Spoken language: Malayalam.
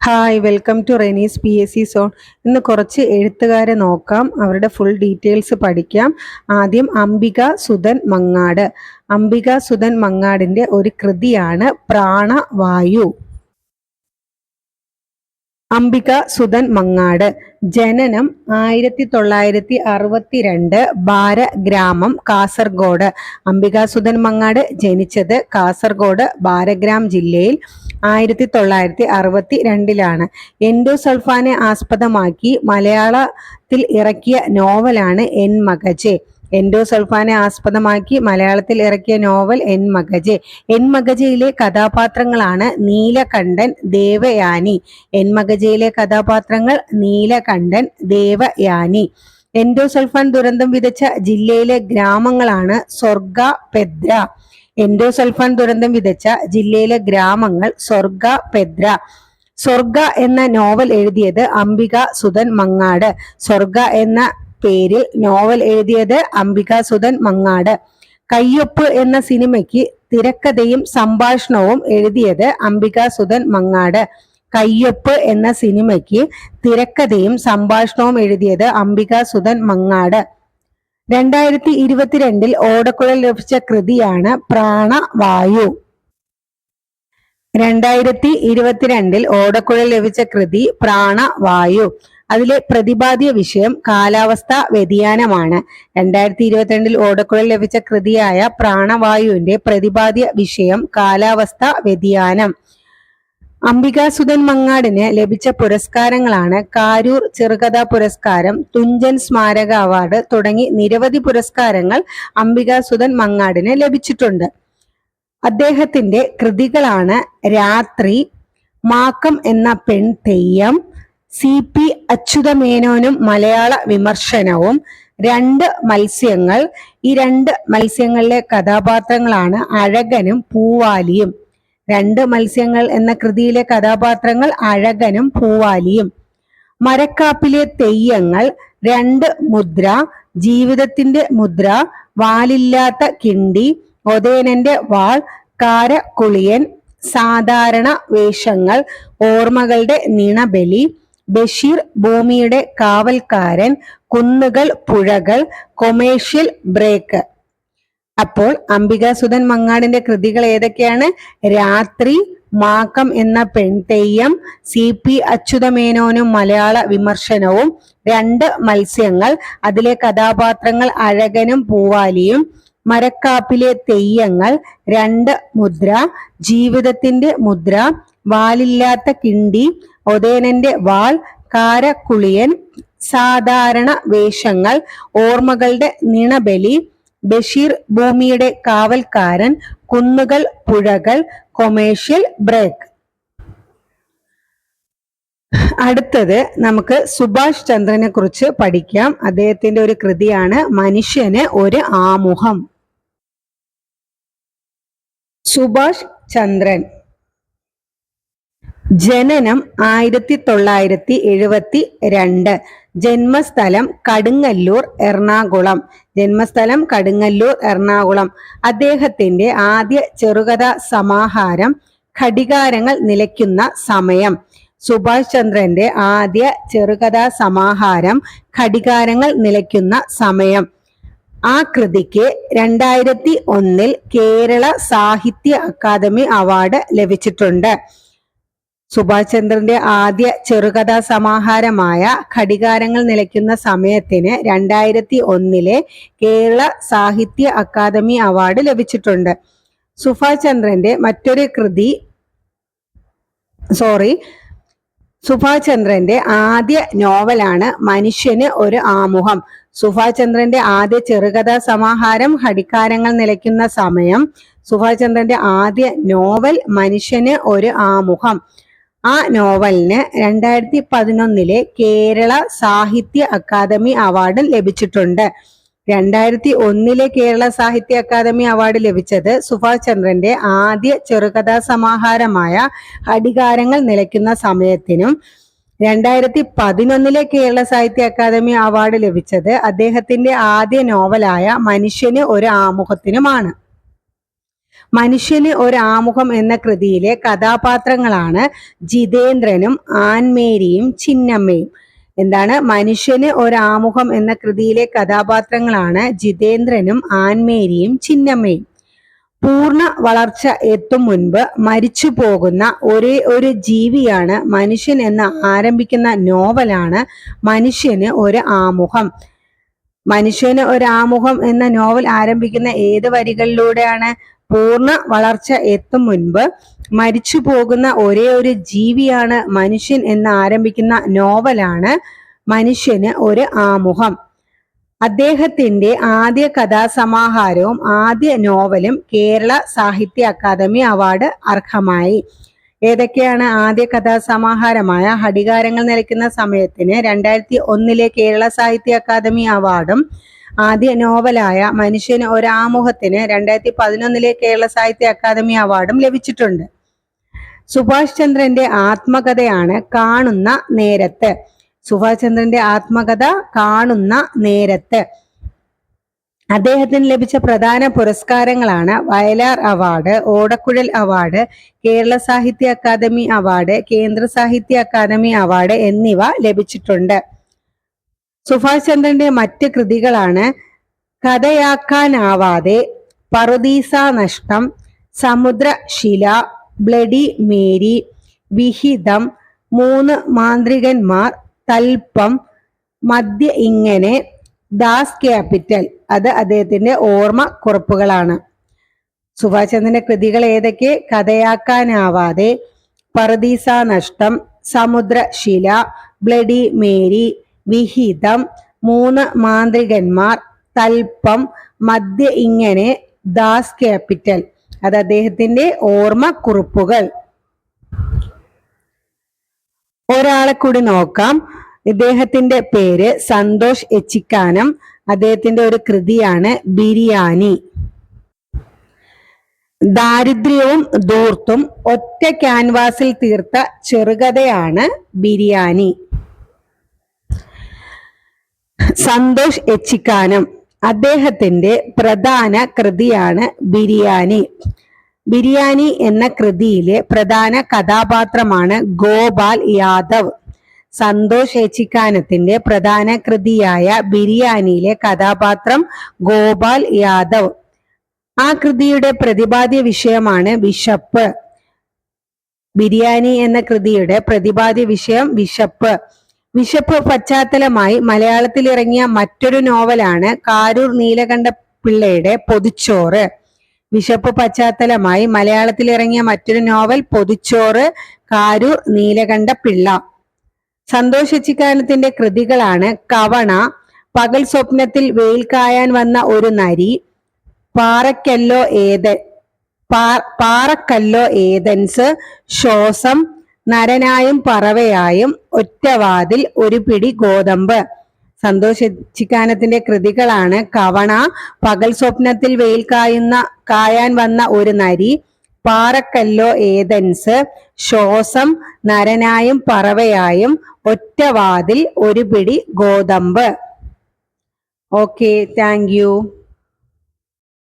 Hi welcome to Renees P S C zone ഇന്ന് കുറച്ച് എഴുത്തുകാരെ നോക്കാം. അവരുടെ ഫുൾ ഡീറ്റെയിൽസ് പഠിക്കാം. ആദ്യം അംബിക സുധൻ മങ്ങാട്. അംബിക സുധൻ മങ്ങാടിന്റെ ഒരു കൃതിയാണ് പ്രാണവായു. അംബിക സുധൻ മങ്ങാട്. ജനനം ആയിരത്തി തൊള്ളായിരത്തി അറുപത്തിരണ്ട് ബാരഗ്രാമം കാസർഗോഡ്. അംബിക സുധൻ മങ്ങാട് ജനിച്ചത് കാസർഗോഡ് ബാരഗ്രാം ജില്ലയിൽ ആയിരത്തി തൊള്ളായിരത്തി അറുപത്തി രണ്ടിലാണ് എൻഡോസൾഫാനെ ആസ്പദമാക്കി മലയാളത്തിൽ ഇറക്കിയ നോവലാണ് എൻ മകജെ. എൻഡോസൾഫാനെ ആസ്പദമാക്കി മലയാളത്തിൽ ഇറക്കിയ നോവൽ എൻ മഗജ്. എൻ മഗജയിലെ കഥാപാത്രങ്ങളാണ് നീലകണ്ഠൻ ദേവയാനി. എൻ മഗജയിലെ കഥാപാത്രങ്ങൾ നീലകണ്ഠൻ ദേവയാനി. എൻഡോസൾഫാൻ ദുരന്തം വിതച്ച ജില്ലയിലെ ഗ്രാമങ്ങളാണ് സ്വർഗ പെദ്ര. എൻഡോസൾഫാൻ ദുരന്തം വിതച്ച ജില്ലയിലെ ഗ്രാമങ്ങൾ സ്വർഗ പെദ്ര. സ്വർഗ എന്ന നോവൽ എഴുതിയത് അംബിക സുധൻ മങ്ങാട്. സ്വർഗ എന്ന പേരിൽ നോവൽ എഴുതിയത് അംബിക സുധൻ മങ്ങാട്. കയ്യൊപ്പ് എന്ന സിനിമയ്ക്ക് തിരക്കഥയും സംഭാഷണവും എഴുതിയത് അംബിക സുധൻ മങ്ങാട്. കയ്യൊപ്പ് എന്ന സിനിമയ്ക്ക് തിരക്കഥയും സംഭാഷണവും എഴുതിയത് അംബിക സുധൻ മങ്ങാട്. രണ്ടായിരത്തി ഇരുപത്തിരണ്ടിൽ ഓടക്കുഴൽ ലഭിച്ച കൃതിയാണ് പ്രാണവായു രണ്ടായിരത്തി ഇരുപത്തിരണ്ടിൽ ഓടക്കുഴൽ ലഭിച്ച കൃതി പ്രാണവായു അതിലെ പ്രതിപാദ്യ വിഷയം കാലാവസ്ഥ വ്യതിയാനമാണ്. രണ്ടായിരത്തി ഇരുപത്തിരണ്ടിൽ ഓടക്കുഴൽ ലഭിച്ച കൃതിയായ പ്രാണവായുവിന്റെ പ്രതിപാദ്യ വിഷയം കാലാവസ്ഥ വ്യതിയാനം. അംബികാസുധൻ മങ്ങാടിന് ലഭിച്ച പുരസ്കാരങ്ങളാണ് കാരൂർ ചെറുകഥാ പുരസ്കാരം തുഞ്ചൻ സ്മാരക അവാർഡ് തുടങ്ങി നിരവധി പുരസ്കാരങ്ങൾ അംബികാസുധൻ മങ്ങാടിന് ലഭിച്ചിട്ടുണ്ട്. അദ്ദേഹത്തിന്റെ കൃതികളാണ് രാത്രി മാക്കം എന്ന പെൺ തെയ്യം സി പി അച്യുതമേനോനും മലയാള വിമർശനവും രണ്ട് മത്സ്യങ്ങൾ. ഈ രണ്ട് മത്സ്യങ്ങളിലെ കഥാപാത്രങ്ങളാണ് അഴകനും പൂവാലിയും. രണ്ട് മത്സ്യങ്ങൾ എന്ന കൃതിയിലെ കഥാപാത്രങ്ങൾ അഴകനും പൂവാലിയും. മരക്കാപ്പിലെ തെയ്യങ്ങൾ രണ്ട് മുദ്ര ജീവിതത്തിന്റെ മുദ്ര വാലില്ലാത്ത കിണ്ടി ഒതേനന്റെ വാൾ കാരക്കുളിയൻ സാധാരണ വേഷങ്ങൾ ഓർമ്മകളുടെ നിണബലി ബഷീർ ഭൂമിയുടെ കാവൽക്കാരൻ കുന്നുകൾ പുഴകൾ കൊമേഴ്ഷ്യൽ ബ്രേക്ക് അപ്പോൾ അംബികാസുധൻ മങ്ങാടിന്റെ കൃതികൾ ഏതൊക്കെയാണ്? രാത്രി മാക്കം എന്ന പെൺതെയ്യം സി പി അച്യുതമേനോനും മലയാള വിമർശനവും രണ്ട് മത്സ്യങ്ങൾ അതിലെ കഥാപാത്രങ്ങൾ അഴകനും പൂവാലിയും മരക്കാപ്പിലെ തെയ്യങ്ങൾ രണ്ട് മുദ്ര ജീവിതത്തിന്റെ മുദ്ര വാലില്ലാത്ത കിണ്ടി ഒതേനന്റെ വാൾ കാരക്കുളിയൻ സാധാരണ വേഷങ്ങൾ ഓർമ്മകളുടെ നിണബലി ബഷീർ ഭൂമിയുടെ കാവൽക്കാരൻ കുന്നുകൾ പുഴകൾ കൊമേഴ്ഷ്യൽ ബ്രേക്ക്. അടുത്തത് നമുക്ക് സുഭാഷ് ചന്ദ്രനെ കുറിച്ച് പഠിക്കാം. അദ്ദേഹത്തിന്റെ ഒരു കൃതിയാണ് മനുഷ്യന് ഒരു ആമുഖം. സുഭാഷ് ചന്ദ്രൻ. ജനനം ആയിരത്തി തൊള്ളായിരത്തി എഴുപത്തി രണ്ട് ജന്മസ്ഥലം കടുങ്ങല്ലൂർ എറണാകുളം. ജന്മസ്ഥലം കടുങ്ങല്ലൂർ എറണാകുളം. അദ്ദേഹത്തിന്റെ ആദ്യ ചെറുകഥാ സമാഹാരം ഘടികാരങ്ങൾ നിലയ്ക്കുന്ന സമയം. സുഭാഷ് ചന്ദ്രന്റെ ആദ്യ ചെറുകഥാ സമാഹാരം ഘടികാരങ്ങൾ നിലയ്ക്കുന്ന സമയം. ആ കൃതിക്ക് രണ്ടായിരത്തി ഒന്നിൽ കേരള സാഹിത്യ അക്കാദമി അവാർഡ് ലഭിച്ചിട്ടുണ്ട്. സുഭാഷ് ചന്ദ്രന്റെ ആദ്യ ചെറുകഥാ സമാഹാരമായ ഘടികാരങ്ങൾ നിലയ്ക്കുന്ന സമയത്തിന് രണ്ടായിരത്തി ഒന്നിലെ കേരള സാഹിത്യ അക്കാദമി അവാർഡ് ലഭിച്ചിട്ടുണ്ട്. സുഭാഷ് ചന്ദ്രന്റെ മറ്റൊരു കൃതി സോറി സുഭാഷ് ചന്ദ്രന്റെ ആദ്യ നോവലാണ് മനുഷ്യന് ഒരു ആമുഖം. സുഭാഷ് ചന്ദ്രന്റെ ആദ്യ ചെറുകഥാ സമാഹാരം ഹടിക്കാരങ്ങൾ നിലയ്ക്കുന്ന സമയം സുഭാഷ് ചന്ദ്രന്റെ ആദ്യ നോവൽ മനുഷ്യന് ഒരു ആമുഖം. ആ നോവലിന് രണ്ടായിരത്തി പതിനൊന്നിലെ കേരള സാഹിത്യ അക്കാദമി അവാർഡ് ലഭിച്ചിട്ടുണ്ട്. രണ്ടായിരത്തി ഒന്നിലെ കേരള സാഹിത്യ അക്കാദമി അവാർഡ് ലഭിച്ചത് സുഭാഷ് ചന്ദ്രന്റെ ആദ്യ ചെറുകഥാ സമാഹാരമായ അടികാരങ്ങൾ നിലയ്ക്കുന്ന സമയത്തിനും രണ്ടായിരത്തി പതിനൊന്നിലെ കേരള സാഹിത്യ അക്കാദമി അവാർഡ് ലഭിച്ചത് അദ്ദേഹത്തിന്റെ ആദ്യ നോവലായ മനുഷ്യന് ഒരു ആമുഖത്തിനുമാണ്. മനുഷ്യന് ഒരു ആമുഖം എന്ന കൃതിയിലെ കഥാപാത്രങ്ങളാണ് ജിതേന്ദ്രനും ആൻമേരിയും ചിന്നമ്മയും. എന്താണ്? മനുഷ്യന് ഒരു ആമുഖം എന്ന കൃതിയിലെ കഥാപാത്രങ്ങളാണ് ജിതേന്ദ്രനും ആൻമേരിയും ചിന്നമ്മയും. പൂർണ വളർച്ച എത്തും മുൻപ് മരിച്ചു പോകുന്ന ഒരേ ഒരു ജീവിയാണ് മനുഷ്യൻ എന്ന് ആരംഭിക്കുന്ന നോവലാണ് മനുഷ്യന് ഒരു ആമുഖം. മനുഷ്യന് ഒരു ആമുഖം എന്ന നോവൽ ആരംഭിക്കുന്ന ഏത് വരികളിലൂടെയാണ് പൂർണ വളർച്ച എത്തും മുൻപ് മരിച്ചു പോകുന്ന ഒരേ ഒരു ജീവിയാണ് മനുഷ്യൻ എന്ന് ആരംഭിക്കുന്ന നോവലാണ് മനുഷ്യന് ഒരു ആമുഖം. അദ്ദേഹത്തിന്റെ ആദ്യ കഥാസമാഹാരവും ആദ്യ നോവലും കേരള സാഹിത്യ അക്കാദമി അവാർഡ് അർഹമായി. ഏതൊക്കെയാണ് ആദ്യ കഥാസമാഹാരമായ ഹടികാരങ്ങൾ നിലയ്ക്കുന്ന സമയത്തിന് രണ്ടായിരത്തി ഒന്നിലെ കേരള സാഹിത്യ അക്കാദമി അവാർഡും ആദ്യ നോവലായ മനുഷ്യന് ഒരാമുഖത്തിന് രണ്ടായിരത്തി പതിനൊന്നിലെ കേരള സാഹിത്യ അക്കാദമി അവാർഡും ലഭിച്ചിട്ടുണ്ട്. സുഭാഷ് ചന്ദ്രന്റെ ആത്മകഥയാണ് കാണുന്ന നേരത്ത്. സുഭാഷ് ചന്ദ്രന്റെ ആത്മകഥ കാണുന്ന നേരത്ത്. അദ്ദേഹത്തിന് ലഭിച്ച പ്രധാന പുരസ്കാരങ്ങളാണ് Vayalar award Odakkuzhal award Kerala Sahitya Akademi award കേന്ദ്ര സാഹിത്യ അക്കാദമി അവാർഡ് എന്നിവ ലഭിച്ചിട്ടുണ്ട്. സുഭാഷ് ചന്ദ്രന്റെ മറ്റ് കൃതികളാണ് കഥയാക്കാനാവാതെ പറുദീസ നഷ്ടം സമുദ്ര ശില ബ്ലഡി മേരി വിഹിതം മൂന്ന് മാന്ത്രികന്മാർ തൽപ്പം മദ്യ ഇങ്ങനെ ദാസ് ക്യാപിറ്റൽ അത് അദ്ദേഹത്തിന്റെ ഓർമ്മ കുറിപ്പുകളാണ്. സുഭാഷ് ചന്ദ്രന്റെ കൃതികൾ ഏതൊക്കെ? കഥയാക്കാനാവാതെ പറുദീസ നഷ്ടം സമുദ്ര ശില ബ്ലഡി മേരി വിഹിതം. മൂന്ന് മാന്ത്രികന്മാർ തൽപ്പം മധ്യ ഇങ്ങനെ ദാസ് ക്യാപിറ്റൽ. അത് അദ്ദേഹത്തിന്റെ ഓർമ്മ കുറിപ്പുകൾ ഒരാളെ കൂടി നോക്കാം. ഇദ്ദേഹത്തിന്റെ പേര് സന്തോഷ് എച്ചിക്കാനം. അദ്ദേഹത്തിന്റെ ഒരു കൃതിയാണ് ബിരിയാണി. ദാരിദ്ര്യവും ദൂർത്തും ഒറ്റ ക്യാൻവാസിൽ തീർത്ത ചെറുകഥയാണ് ബിരിയാണി. സന്തോഷ് എച്ചിക്കാനം അദ്ദേഹത്തിന്റെ പ്രധാന കൃതിയാണ് ബിരിയാണി. ബിരിയാണി എന്ന കൃതിയിലെ പ്രധാന കഥാപാത്രമാണ് ഗോപാൽ യാദവ്. സന്തോഷ് ഏച്ചിക്കാനത്തിന്റെ പ്രധാന കൃതിയായ ബിരിയാണിയിലെ കഥാപാത്രം ഗോപാൽ യാദവ്. ആ കൃതിയുടെ പ്രതിപാദ്യ വിഷയമാണ് വിശപ്പ്. ബിരിയാണി എന്ന കൃതിയുടെ പ്രതിപാദ്യ വിഷയം വിശപ്പ്. വിശപ്പ് പശ്ചാത്തലമായി മലയാളത്തിൽ ഇറങ്ങിയ മറ്റൊരു നോവലാണ് കാരൂർ നീലകണ്ഠ പിള്ളയുടെ പൊതിച്ചോറ്. വിശപ്പ് പശ്ചാത്തലമായി മലയാളത്തിൽ ഇറങ്ങിയ മറ്റൊരു നോവൽ പൊതിച്ചോറ് കാരൂർ നീലകണ്ഠ പിള്ള. സന്തോഷ് ചിക്കാനത്തിന്റെ കൃതികളാണ് കവണ പകൽ സ്വപ്നത്തിൽ വെയിൽ കായാൻ വന്ന ഒരു നരി പാറക്കല്ലോ ഏത പാറക്കല്ലോ ഏതൻസ് ശ്വാസം നരനായും പറവയായും ഒറ്റവാതിൽ ഒരു പിടി ഗോതമ്പ്. സന്തോഷിക്കാനത്തിന്റെ കൃതികളാണ് കവണ പകൽ സ്വപ്നത്തിൽ വെയിൽ കായുന്ന കായാൻ വന്ന ഒരു നരി പാറക്കല്ലോ ഏതൻസ് ശ്വാസം നരനായും പറവയായും ഒറ്റവാതിൽ ഒരു പിടി ഗോതമ്പ്. Okay thank